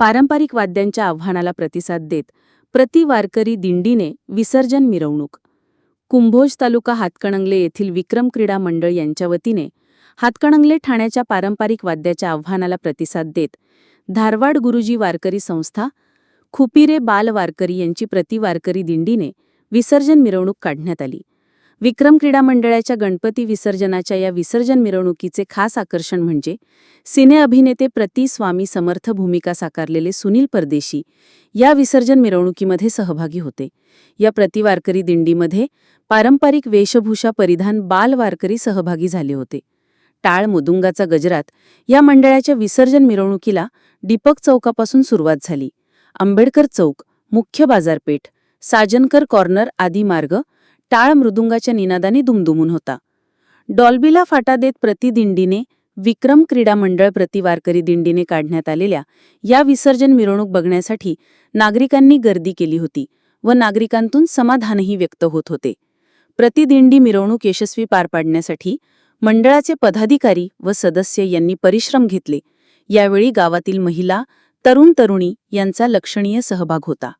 पारंपरिक वाद्यांच्या आव्हानाला प्रतिसाद देत प्रति वारकरी दिंडीने विसर्जन मिरवणूक. कुंभोज तालुका हातकणंगले येथील विक्रम क्रीडा मंडळ यांच्या वतीने हातकणंगले ठाण्याच्या पारंपरिक वाद्याच्या आव्हानाला प्रतिसाद देत धारवाड गुरुजी वारकरी संस्था खुपिरे बाल वारकरी यांची प्रति वारकरी दिंडीने विसर्जन मिरवणूक काढण्यात आली. विक्रम क्रीडा मंडळाच्या गणपती विसर्जनाच्या या विसर्जन मिरवणुकीचे खास आकर्षण म्हणजे सिने अभिनेते प्रति स्वामी समर्थ भूमिका साकारलेले सुनील परदेशी या विसर्जन मिरवणुकीमध्ये सहभागी होते. या प्रतिवारकरी दिंडीमध्ये पारंपरिक वेशभूषा परिधान बाल वारकरी सहभागी झाले होते. टाळ मुदुंगाचा गजरात या मंडळाच्या विसर्जन मिरवणुकीला दीपक चौकापासून सुरुवात झाली. आंबेडकर चौक मुख्य बाजारपेठ साजनकर कॉर्नर आदी मार्ग टाळ मृदुंगाच्या निनादाने दुमदुमून होता. डॉल्बीला फाटा देत प्रतिदिंडीने विक्रम क्रीडा मंडळ प्रतिवारकरी दिंडीने काढण्यात आलेल्या या विसर्जन मिरवणूक बघण्यासाठी नागरिकांनी गर्दी केली होती व नागरिकांतून समाधानही व्यक्त होत होते. प्रतिदिंडी मिरवणूक यशस्वी पार पाडण्यासाठी मंडळाचे पदाधिकारी व सदस्य यांनी परिश्रम घेतले. यावेळी गावातील महिला तरुण तरुणी यांचा लक्षणीय सहभाग होता.